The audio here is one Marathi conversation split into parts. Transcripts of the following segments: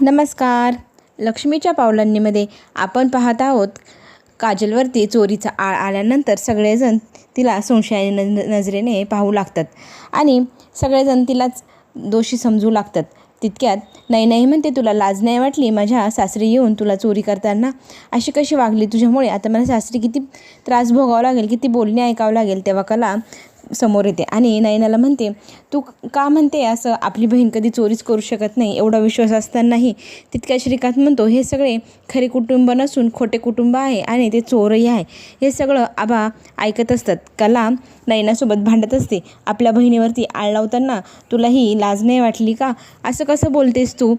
नमस्कार. लक्ष्मीच्या पावलांनीमध्ये आपण पाहत आहोत काजलवरती चोरीचा आळ आल्यानंतर सगळेजण तिला संशयाने न नजरेने पाहू लागतात आणि सगळेजण तिलाच दोषी समजू लागतात. तितक्यात नाही नाही म्हणते तुला लाज नाही वाटली? माझ्या सासरी येऊन तुला चोरी करताना अशी कशी वागली? तुझ्यामुळे आता मला सासरी किती त्रास भोगावा लागेल किती बोलणे ऐकावं लागेल. तेव्हा कला समोर येते. आणि नयनाला म्हणते तू का म्हणते असं? आपली बहीण कधी चोरीच करू शकत नाही एवढा विश्वास असतानाही. तितक्या श्रीकांत म्हणतो हे सगळे खरे कुटुंब नसून खोटे कुटुंब आहे आणि ते चोरही आहे. हे सगळं आबा ऐकत असतात. कला नयनासोबत भांडत असते. आपल्या बहिणीवरती आळ लावताना तुलाही लाज नाही वाटली का? असं कसं बोलतेस तू?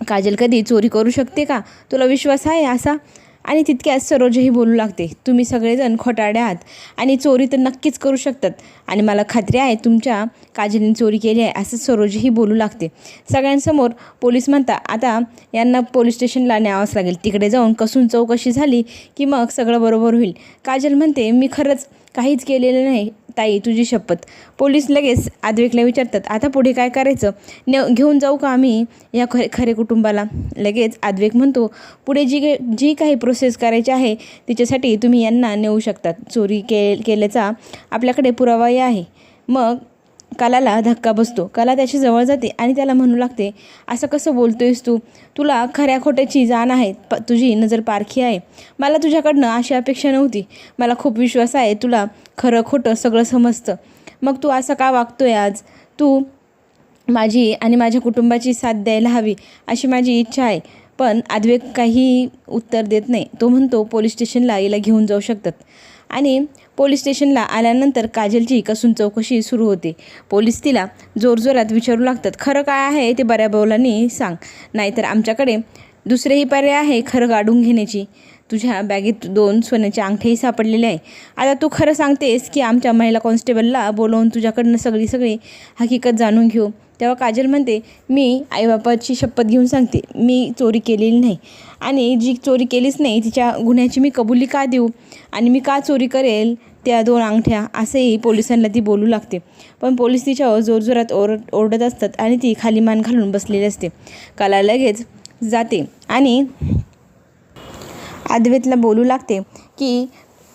काजल कधी चोरी करू शकते का? तुला विश्वास आहे असा? आणि तितक्यात सरोजही बोलू लागते. तुम्ही सगळेजण खोटाडे आहात आणि चोरी तर नक्कीच करू शकतात. आणि मला खात्री आहे तुमच्या काजलने चोरी केली आहे असं सरोजही बोलू लागते. सगळ्यांसमोर पोलीस म्हणता आता यांना पोलीस स्टेशनला न्यावंच लागेल. तिकडे जाऊन कसून चौकशी झाली की मग सगळं बरोबर होईल. काजल म्हणते मी खरंच काहीच केलेलं नाही. ताई तुझी शपथ. पोलीस लगेच आद्विकला विचारतात आता पुढे काय करायचं? ने घेऊन जाऊ का आम्ही या खरे खरे कुटुंबाला? लगेच आद्विक म्हणतो पुढे जी जी काही प्रोसेस करायची आहे तिच्यासाठी तुम्ही यांना नेऊ शकतात. चोरी के केल्याचा आपल्याकडे पुरावाही आहे. मग कलाला धक्का बसतो. कला त्याच्याजवळ जाते आणि त्याला म्हणू लागते असं कसं बोलतोयस तू? तुला खऱ्या खोट्याची जाण आहे. प तुझी नजर पारखी आहे. मला तुझ्याकडनं अशी अपेक्षा नव्हती. मला खूप विश्वास आहे. तुला खरं खोटं सगळं समजतं. मग तू असं का वागतोय आज? तू माझी आणि माझ्या कुटुंबाची साथ द्यायला हवी अशी माझी इच्छा आहे. पण आद्वेक काही उत्तर देत नाही. तो म्हणतो पोलीस स्टेशनला याला घेऊन जाऊ शकतात. आणि पोलीस स्टेशनला आल्यानंतर काजलची कसून चौकशी सुरू होते. पोलीस तिला जोरजोरात विचारू लागतात खरं काय आहे ते बऱ्या बोलांनी सांग नाहीतर आमच्याकडे दुसरेही पर्याय आहे खरं गाडून घेण्याची. तुझ्या बॅगेत दोन सोन्याचे अंगठेही सापडलेले आहे. आता तू खरं सांगतेस की आमच्या महिला कॉन्स्टेबलला बोलवून तुझ्याकडनं सगळी सगळी हकीकत जाणून घेऊ. तेव्हा काजल म्हणते मी आईबापाची शपथ घेऊन सांगते मी चोरी केलेली नाही. आणि जी चोरी केलीच नाही तिच्या गुन्ह्याची मी कबुली का देऊ? आणि मी का चोरी करेल त्या दोन अंगठ्या? असंही पोलिसांना ती बोलू लागते. पण पोलीस तिच्यावर जोरजोरात ओर ओरडत असतात आणि ती खाली मान घालून बसलेली असते. कला लगेच जाते आणि अद्वैतला बोलू लागते की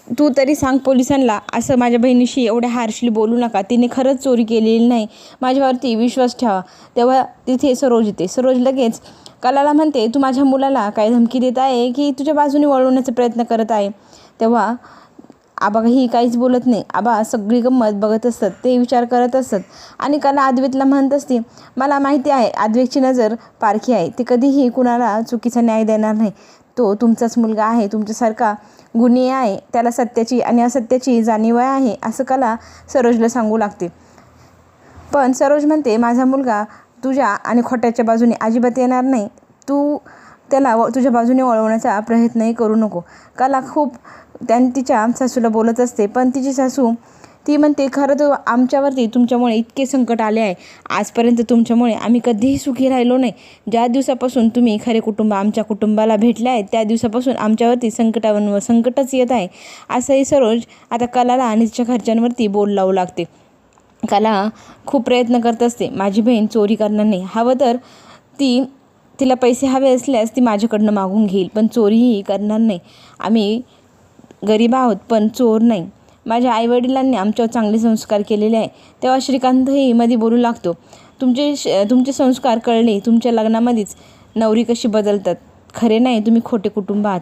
तू तरी सांग पोलिसांना असं माझ्या बहिणीशी एवढ्या हार्शली बोलू नका. तिने खरंच चोरी केलेली नाही. माझ्यावरती विश्वास ठेवा. तेव्हा तिथे सरोज येते. सरोज लगेच कलाला म्हणते तू माझ्या मुलाला काय धमकी देत आहे की तुझ्या बाजूने वळवण्याचा प्रयत्न करत आहे? तेव्हा आबा ही काहीच बोलत नाही. आबा सगळी गंमत बघत असतात. ते विचार करत असतात. आणि कला आद्वेतला म्हणत असते मला माहिती आहे आद्वेतची नजर पारखी आहे. ती कधीही कुणाला चुकीचा न्याय देणार नाही. तो तुमचाच मुलगा आहे. तुमच्यासारखा गुन्हे आहे त्याला सत्याची आणि असत्याची जाणीव आहे असं कला सरोजला सांगू लागते. पण सरोज म्हणते माझा मुलगा तुझ्या आणि खोट्याच्या बाजूने अजिबात येणार नाही. तू त्याला व तुझ्या बाजूने वळवण्याचा प्रयत्नही करू नको. कला खूप त्यां तिच्या सासूला बोलत असते पण तिची सासू ती म्हणते खरं तर आमच्यावरती तुमच्यामुळे इतके संकट आले आहे. आजपर्यंत तुमच्यामुळे आम्ही कधीही सुखी राहिलो नाही. ज्या दिवसापासून तुम्ही खरे कुटुंब आमच्या कुटुंबाला भेटले आहेत त्या दिवसापासून आमच्यावरती संकटावर संकटच येत आहे. असंही सरोज आता कलाला आणि तिच्या घरच्यांवरती बोल लावू लागते. कला खूप प्रयत्न करत असते. माझी बहीण चोरी करणार नाही. हवं तर ती तिला पैसे हवे असल्यास ती माझ्याकडनं मागून घेईल. पण चोरीही करणार नाही. आम्ही गरीब आहोत पण चोर नाही. माझ्या आईवडिलांनी आमच्यावर चांगले संस्कार केलेले आहे. तेव्हा श्रीकांतही मध्ये बोलू लागतो तुमचे श तुमचे संस्कार कळले तुमच्या लग्नामध्येच नवरी कशी बदलतात? खरे नाही तुम्ही खोटे कुटुंब आहात.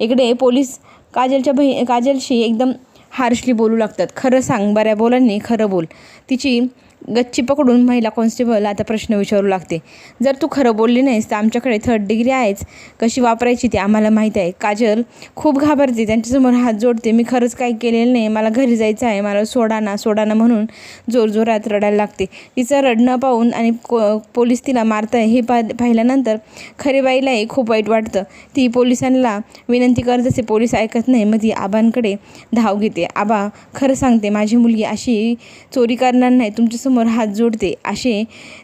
इकडे पोलीस काजलच्या बही काजलशी एकदम हार्शली बोलू लागतात. खरं सांग बऱ्या बोलांनी खरं बोल. तिची गच्ची पकडून महिला कॉन्स्टेबल आता प्रश्न विचारू लागते. जर तू खरं बोलली नाहीस तर आमच्याकडे थर्ड डिग्री आहेच. कशी वापरायची ती आम्हाला माहीत आहे. काजल खूप घाबरते. त्यांच्यासमोर हात जोडते. मी खरंच काही केलेलं नाही. मला घरी जायचं आहे. मला सोडा ना सोडा ना म्हणून जोरजोरात रडायला लागते. तिचं रडणं पाहून आणि को पोलीस तिला मारत आहे हे पा पाहिल्यानंतर खरेबाईलाही खूप वाईट वाटतं. ती पोलिसांना विनंती करत असे पोलीस ऐकत नाही. मग ती आबांकडे धाव घेते. आबा खरं सांगते. माझी मुलगी अशी चोरी करणार नाही. तुमच्यासमोर समोर हात जोडते असे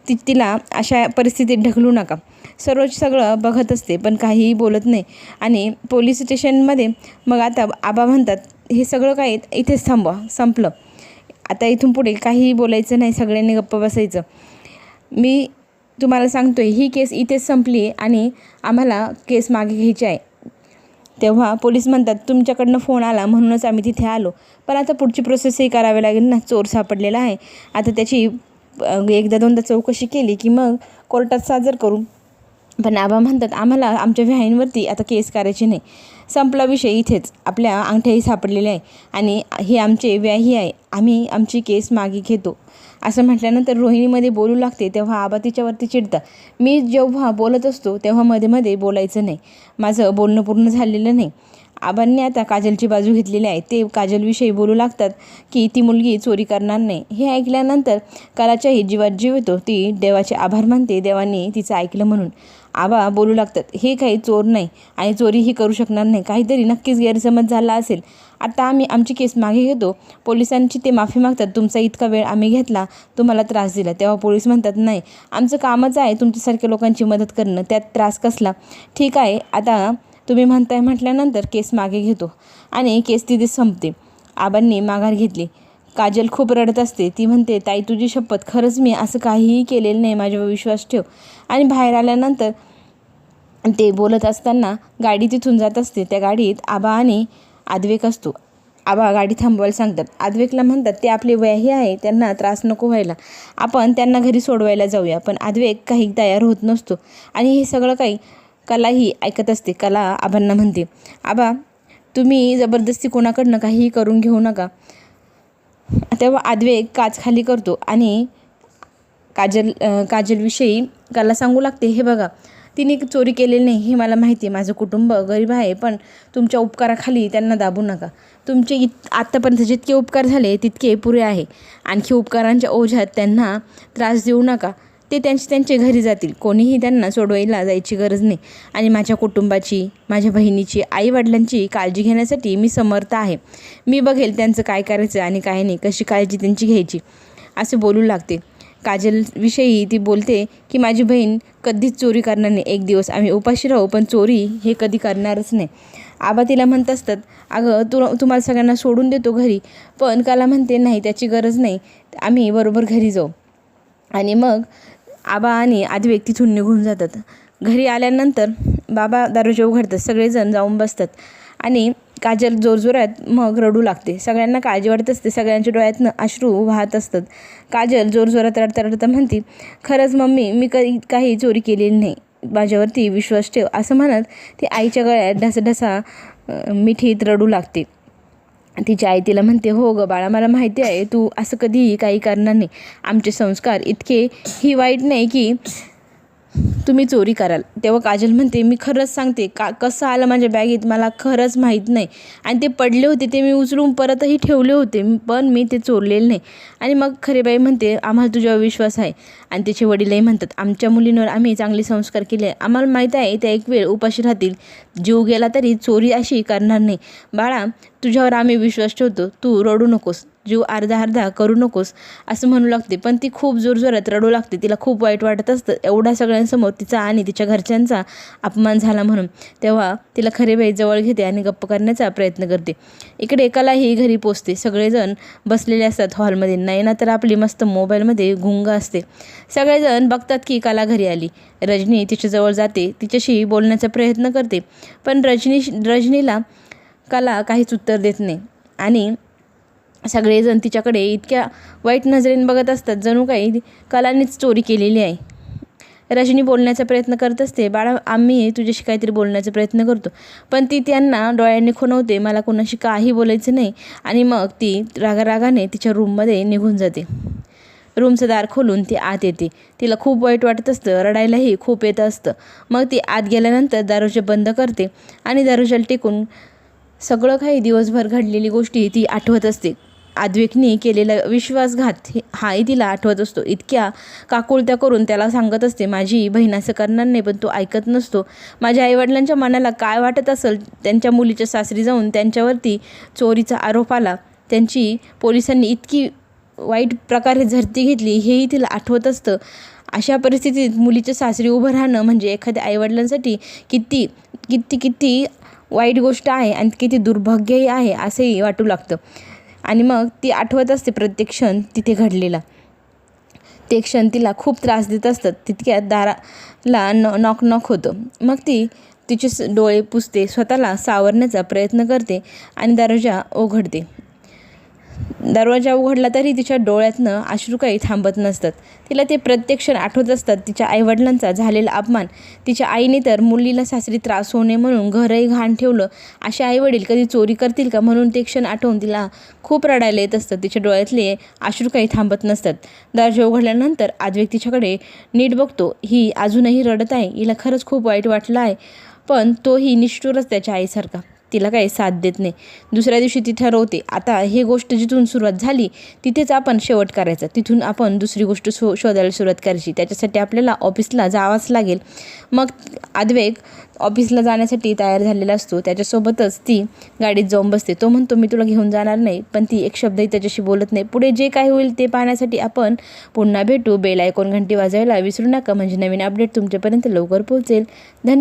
ती तिला अशा परिस्थितीत ढकलू नका. सरोज सगळं बघत असते पण काहीही बोलत नाही. आणि पोलीस स्टेशनमध्ये मग आता आबा म्हणतात हे सगळं काय? इथेच थांबवा संपलं. आता इथून पुढे काहीही बोलायचं नाही सगळ्यांनी गप्प बसायचं. मी तुम्हाला सांगतोय ही केस इथेच संपली आणि आम्हाला केस मागे घ्यायची आहे. तेव्हा पोलीस म्हणतात तुमच्याकडनं फोन आला म्हणूनच आम्ही तिथे आलो. पण आता पुढची प्रोसेसही करावी लागेल ना चोर सापडलेला आहे. आता त्याची एकदा दोनदा चौकशी केली की मग कोर्टात सादर करू. पण आबा म्हणतात आम्हाला आमच्या व्याहींवरती आता केस करायची नाही. संपला विषय इथेच. आपल्या अंगठ्याही सापडलेल्या आहे. आणि हे आमचे व्याही आहे. आम्ही आमची केस मागे घेतो. असं म्हटल्यानंतर रोहिणीमध्ये बोलू लागते तेव्हा आबा तिच्यावरती चिडतात. मी जेव्हा बोलत असतो तेव्हा मध्ये मध्ये बोलायचं नाही. माझं बोलणं पूर्ण झालेलं नाही. आबांनी आता काजलची बाजू घेतलेली आहे. ते काजलविषयी बोलू लागतात की ती मुलगी चोरी करणार नाही. हे ऐकल्यानंतर कलाच्याही जीवात जीव येतो. ती देवाचे आभार मानते. देवाने तिचं ऐकलं म्हणून. आबा बोलू लागतात हे काही चोर नाही आणि चोरीही करू शकणार नाही. काहीतरी नक्कीच गैरसमज झाला असेल. आता आम्ही आमची केस मागे घेतो. पोलिसांची ते माफी मागतात. तुमचा इतका वेळ आम्ही घेतला. तुम्हाला त्रास दिला. तेव्हा पोलीस म्हणतात नाही आमचं कामच आहे तुमच्यासारख्या लोकांची मदत करणं. त्यात त्रास कसला? ठीक आहे. आता तुम्ही म्हणताय म्हटल्यानंतर केस मागे घेतो आणि केस तिथे संपते. आबांनी माघार घेतली. काजल खूप रडत असते. ती म्हणते ताई तुझी शपथ खरंच मी असं काहीही केलेलं नाही माझ्यावर विश्वास ठेव. आणि बाहेर आल्यानंतर ते बोलत असताना गाडी तिथून जात असते. त्या गाडीत आबा आणि आद्वेक असतो. आबा गाडी थांबवायला सांगतात. आद्वेकला म्हणतात ते आपले वयाही आहे त्यांना त्रास नको व्हायला. आपण त्यांना घरी सोडवायला जाऊया. पण आद्वेक काही तयार होत नसतो. आणि हे सगळं काही कलाही ऐकत असते. कला आबांना म्हणते. आबा तुम्ही जबरदस्ती कोणाकडनं काहीही करून घेऊ नका. तेव्हा आदवे काच खाली करतो आणि काजल काजलविषयी कला सांगू लागते हे बघा तिने चोरी केलेली नाही हे मला माहिती आहे. माझं कुटुंब गरीब आहे पण तुमच्या उपकाराखाली त्यांना दाबू नका. तुमचे इत आत्तापर्यंत जितके उपकार झाले तितके पुरे आहे. आणखी उपकारांच्या ओझ्यात त्यांना त्रास देऊ नका. ते त्यांचे त्यांचे घरी जातील. कोणीही त्यांना सोडवायला जायची गरज नाही. आणि माझ्या कुटुंबाची माझ्या बहिणीची आईवडिलांची काळजी घेण्यासाठी मी समर्थ आहे. मी बघेल त्यांचं काय करायचं आणि काय नाही कशी काळजी त्यांची घ्यायची असे बोलू लागते. काजलविषयी ती बोलते की माझी बहीण कधीच चोरी करणार नाही. एक दिवस आम्ही उपाशी राहू पण चोरी हे कधी करणारच नाही. आबा तिला म्हणत असतात अगं तु तुम्हाला सगळ्यांना सोडून देतो घरी पण काला म्हणते नाही त्याची गरज नाही. आम्ही बरोबर घरी जाऊ. आणि मग आबा आणि आद्वेक तिथून निघून जातात. घरी आल्यानंतर बाबा दरवाजा उघडतात. सगळेजण जाऊन बसतात. आणि काजल जोरजोरात मग रडू लागते. सगळ्यांना काळजी वाटत असते. सगळ्यांच्या डोळ्यातनं अश्रू वाहत असतात. काजल जोरजोरात रडता रडता म्हणते खरंच मम्मी मी कधी काही चोरी केलेली नाही. माझ्यावरती विश्वास ठेव. असं म्हणत ती आईच्या गळ्यात ढसाढसा मिठीत रडू लागते. तिची आई तिला म्हणते हो ग बाळा मला माहिती आहे तू असं कधीही काही करणार नाही. आमचे संस्कार इतके ही वाईट नाही की तुम्ही चोरी कराल. तेव्हा काजल म्हणते मी खरंच सांगते का कसं आलं माझ्या बॅगेत? मला खरंच माहीत नाही. आणि ते पडले होते ते मी उचलून परतही ठेवले होते पण मी ते चोरलेले नाही. आणि मग खरेबाई म्हणते आम्हाला तुझ्यावर विश्वास आहे. आणि तिचे वडीलही म्हणतात आमच्या मुलींवर आम्ही चांगले संस्कार केले. आम्हाला माहीत आहे त्या एक वेळ उपाशी राहतील. जीव गेला तरी चोरी अशी करणार नाही. बाळा तुझ्यावर आम्ही विश्वास ठेवतो. तू रडू नकोस. जीव अर्धा अर्धा करू नकोस. असं म्हणू लागते पण ती खूप जोरजोरात रडू लागते. तिला खूप वाईट वाटत असतं. एवढ्या सगळ्यांसमोर तिचा आणि तिच्या घरच्यांचा अपमान झाला म्हणून. तेव्हा तिला खरे बाई जवळ घेते आणि गप्प करण्याचा प्रयत्न करते. इकडे एकालाही घरी पोचते. सगळेजण बसलेले असतात हॉलमध्ये. नाही ना तर आपली मस्त मोबाईलमध्ये गुंग असते. सगळेजण बघतात की कला घरी आली. रजनी तिच्याजवळ जाते. तिच्याशी बोलण्याचा प्रयत्न करते. पण रजनी रजनीला कला काहीच उत्तर देत नाही. आणि सगळेजण तिच्याकडे इतक्या वाईट नजरेने बघत असतात. जणू काही कलानीच चोरी केलेली आहे. रजनी बोलण्याचा प्रयत्न करत असते बाळा आम्ही तुझ्याशी काहीतरी बोलण्याचा प्रयत्न करतो. पण ती त्यांना डोळ्यांनी खुणवते मला कोणाशी काही बोलायचं नाही. आणि मग ती रागारागाने तिच्या रूममध्ये निघून जाते. रूमचं दार खोलून ती आत येते. तिला खूप वाईट वाटत असतं रडायलाही खूप येत असतं. मग ती आत गेल्यानंतर दरवाजा बंद करते आणि दरवाजाला टेकून सगळं काही दिवसभर घडलेली गोष्टी ती आठवत असते. आद्विकने केलेला विश्वासघात हे- हाही तिला आठवत असतो. इतक्या काकुळत्या करून त्याला सांगत असते माझी बहीण असं करणार नाही पण तो ऐकत नसतो. माझ्या आईवडिलांच्या मनाला काय वाटत असेल? त्यांच्या मुलीच्या सासरी जाऊन त्यांच्यावरती चोरीचा आरोप आला. त्यांची पोलिसांनी इतकी वाईट प्रकारे झरती घेतली हेही तिला आठवत असतं. अशा परिस्थितीत मुलीच्या सासरी उभं राहणं म्हणजे एखाद्या आईवडिलांसाठी किती किती किती वाईट गोष्ट आहे आणि किती दुर्भाग्यही आहे असंही वाटू लागतं. आणि मग ती आठवत असते प्रत्येक क्षण तिथे घडलेला. ते क्षण तिला खूप त्रास देत असतात. तितक्यात दाराला न नॉक नॉक होतं. मग ती तिचे स डोळे पुसते स्वतःला सावरण्याचा प्रयत्न करते आणि दरवाजा ओघडते दरवाजा उघडला तरी तिच्या डोळ्यातनं अश्रू काही थांबत नसतात. तिला ते प्रत्येक क्षण आठवत असतात. तिच्या आईवडिलांचा झालेला अपमान तिच्या आईने तर मुलीला सासरी त्रास होणे म्हणून घरही घाण ठेवलं. असे आईवडील कधी चोरी करतील का म्हणून ते क्षण आठवून तिला खूप रडायला येत असतं तिच्या डोळ्यातले अश्रू काही थांबत नसतात. दरवाजा उघडल्यानंतर आजवेक तिच्याकडे नीट बघतो. ही अजूनही रडत आहे. हिला खरंच खूप वाईट वाटलं आहे. पण तोही निष्ठुरच त्याच्या आईसारखा. तिला काही साथ देत नाही. दुसऱ्या दिवशी ती ठरवते आता ही गोष्ट जिथून सुरुवात झाली तिथेच आपण शेवट करायचा. तिथून आपण दुसरी गोष्ट शो शोधायला सुरुवात करायची. त्याच्यासाठी आपल्याला ऑफिसला जावंच लागेल. मग आद्वेग ऑफिसला जाण्यासाठी तयार झालेला असतो. त्याच्यासोबतच ती गाडीत जाऊन बसते. तो म्हणतो मी तुला घेऊन जाणार नाही पण ती एक शब्दही त्याच्याशी बोलत नाही. पुढे जे काही होईल ते पाहण्यासाठी आपण पुन्हा भेटू. बेल आयकॉन घंटी वाजवायला विसरू नका. म्हणजे नवीन अपडेट तुमच्यापर्यंत लवकर पोहोचेल. धन्यवाद.